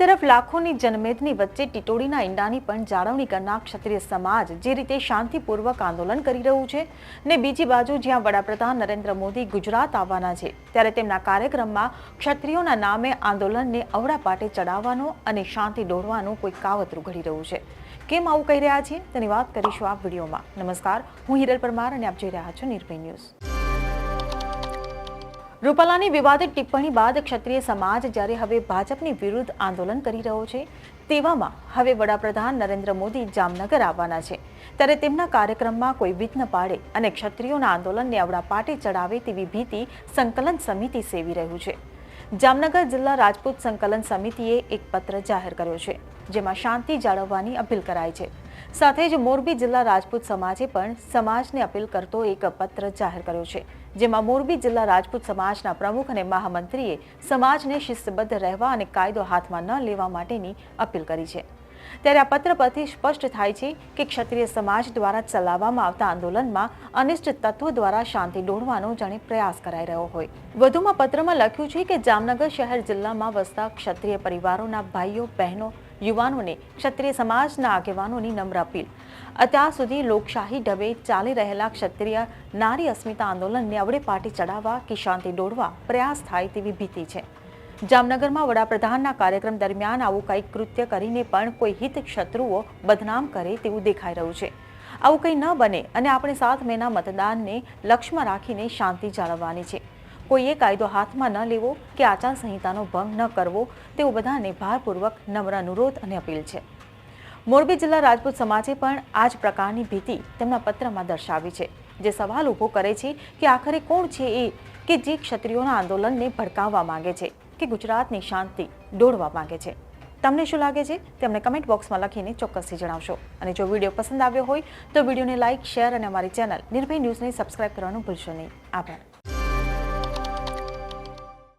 તરફ લાખોની જનમેદની વચ્ચે ટીટોડીના ઈંડાની પણ જાળવણી કરનાર ક્ષત્રિય સમાજ જે રીતે શાંતિપૂર્વક આંદોલન કરી રહ્યું છે ને બીજી બાજુ જ્યાં વડાપ્રધાન નરેન્દ્ર મોદી ગુજરાત આવવાના છે, ત્યારે તેમના કાર્યક્રમમાં ક્ષત્રિયોના નામે આંદોલનને અવડા પાટે ચડાવવાનો અને શાંતિ દોડવાનું કોઈ કાવતરું ઘડી રહ્યું છે. કેમ આવું કહી રહ્યા છીએ? તેની વાત કરીશું આ વિડીયોમાં. નમસ્કાર, હું હિરલ પરમાર અને આપ જોઈ રહ્યા છો નિર્ભય ન્યૂઝ. રૂપાલાની વિવાદિત ટિપ્પણી બાદ ક્ષત્રિય સમાજ જ્યારે હવે ભાજપની વિરુદ્ધ આંદોલન કરી રહ્યો છે, તેવામાં હવે વડાપ્રધાન નરેન્દ્ર મોદી જામનગર આવવાના છે. ત્યારે તેમના કાર્યક્રમમાં કોઈ વિઘ્ન પાડે અને ક્ષત્રિયોના આંદોલનને અવડા પાટે ચડાવે તેવી ભીતિ સંકલન સમિતિ સેવી રહ્યું છે. જામનગર જિલ્લા રાજપૂત સંકલન સમિતિએ એક પત્ર જાહેર કર્યો છે, જેમાં શાંતિ જાળવવાની અપીલ કરાઈ છે. સાથે જ મોરબી જિલ્લા રાજપૂત સમાજે પણ સમાજને અપીલ કરતો એક પત્ર જાહેર કર્યો છે, જેમાં મોરબી જિલ્લા રાજપૂત સમાજના પ્રમુખ અને મહામંત્રીએ સમાજને શિસ્તબદ્ધ રહેવા અને કાયદો હાથમાં ન લેવા માટેની અપીલ કરી છે. ત્યારે આ પત્ર પરથી સ્પષ્ટ થાય છે કે ક્ષત્રિય સમાજ દ્વારા ચલાવવામાં આવતા આંદોલનમાં અનિષ્ટ તત્વો દ્વારા શાંતિ દોડવાનો જાણે પ્રયાસ કરાઈ રહ્યો હોય. વધુમાં પત્રમાં લખ્યું છે કે જામનગર શહેર જિલ્લામાં વસતા ક્ષત્રિય પરિવારોના ભાઈઓ, બહેનો યુવાનોને ક્ષત્રિય સમાજના આગેવાનોની નમ્ર અપીલ. અત્યાર સુધી લોકશાહી ઢબે ચાલી રહેલા ક્ષત્રિય નારી અસ્મિતા આંદોલનને અવળે પાટી ચડાવવા કે શાંતિ દોડવા પ્રયાસ થાય તેવી ભીતિ છે. જામનગરમાં વડાપ્રધાનના કાર્યક્રમ દરમિયાન આવું કંઈક કૃત્ય કરીને પણ કોઈ હિત શત્રુઓ બદનામ કરે તેવું દેખાઈ રહ્યું છે. આવું કંઈ ન બને અને આપણે સાત મેના મતદાનને લક્ષ્યમાં રાખીને શાંતિ જાળવવાની છે. કોઈએ કાયદો હાથમાં ન લેવો કે આચારસંહિતાનો ભંગ ન કરવો, તેવું બધાને ભારપૂર્વક નમ્ર અનુરોધ અને અપીલ છે. મોરબી જિલ્લા રાજપૂત સમાજે પણ આ જ પ્રકારની ભીતિ તેમના પત્રમાં દર્શાવી છે, જે સવાલ ઊભો કરે છે કે આખરે કોણ છે એ કે જે ક્ષત્રિયોના આંદોલનને ભડકાવવા માંગે છે કે ગુજરાતની શાંતિ દોડવા માંગે છે. તમને શું લાગે છે? તેમને કમેન્ટ બોક્સમાં લખીને ચોક્કસથી જણાવશો. અને જો વીડિયો પસંદ આવ્યો હોય તો વિડીયોને લાઇક શેર અને અમારી ચેનલ નિર્ભય ન્યૂઝને સબસ્ક્રાઇબ કરવાનું ભૂલશો નહીં. આભાર.